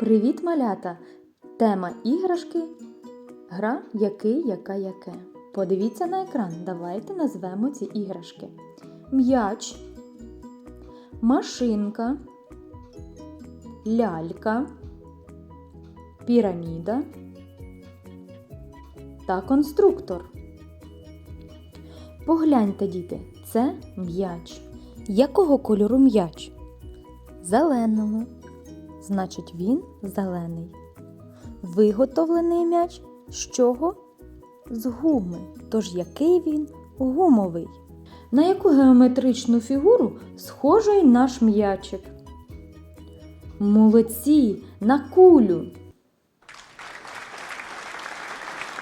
Привіт, малята! Тема іграшки гра який, яка, яке. Подивіться на екран. Давайте назвемо ці іграшки. М'яч, машинка, лялька, піраміда та конструктор. Погляньте, діти, це м'яч. Якого кольору м'яч? Зеленого. Значить, він зелений. Виготовлений м'яч з чого? З гуми. Тож який він гумовий. На яку геометричну фігуру схожий наш м'ячик? Молодці на кулю.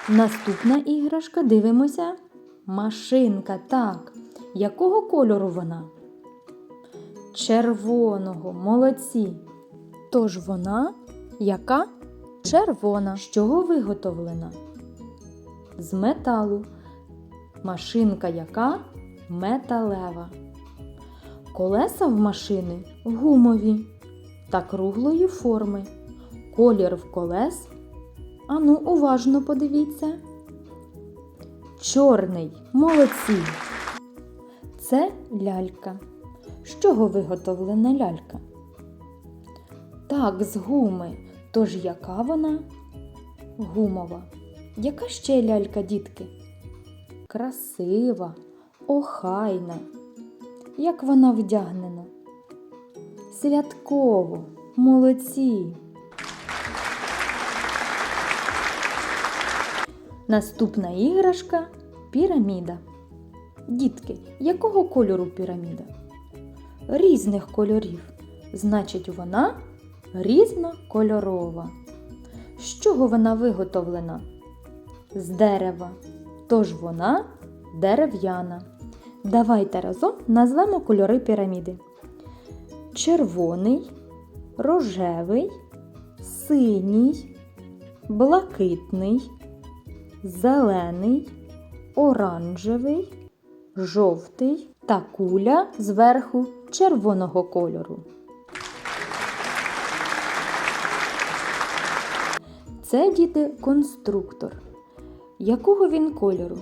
Наступна іграшка дивимося. Машинка, так. Якого кольору вона? Червоного, молодці. Тож вона яка? Червона. З чого виготовлена? З металу. Машинка яка? Металева. Колеса в машини гумові та круглої форми. Колір в колес. Ану, уважно подивіться. Чорний. Молодці. Це лялька. З чого виготовлена лялька? Так, з гуми. Тож яка вона? Гумова. Яка ще лялька, дітки? Красива, охайна. Як вона вдягнена? Святково, молодці. Наступна іграшка піраміда. Дітки, якого кольору піраміда? Різних кольорів. Значить, вона різнокольорова. З чого вона виготовлена? З дерева. Тож вона дерев'яна. Давайте разом назвемо кольори піраміди. Червоний, рожевий, синій, блакитний, зелений, оранжевий, жовтий та куля зверху червоного кольору. Це діти конструктор. Якого він кольору?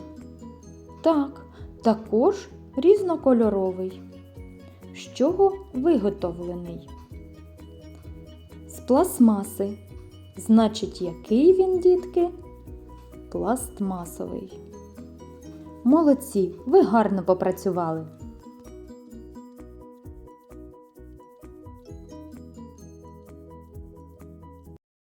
Так, також різнокольоровий. З чого виготовлений? З пластмаси. Значить, який він, дітки? Пластмасовий. Молодці, ви гарно попрацювали.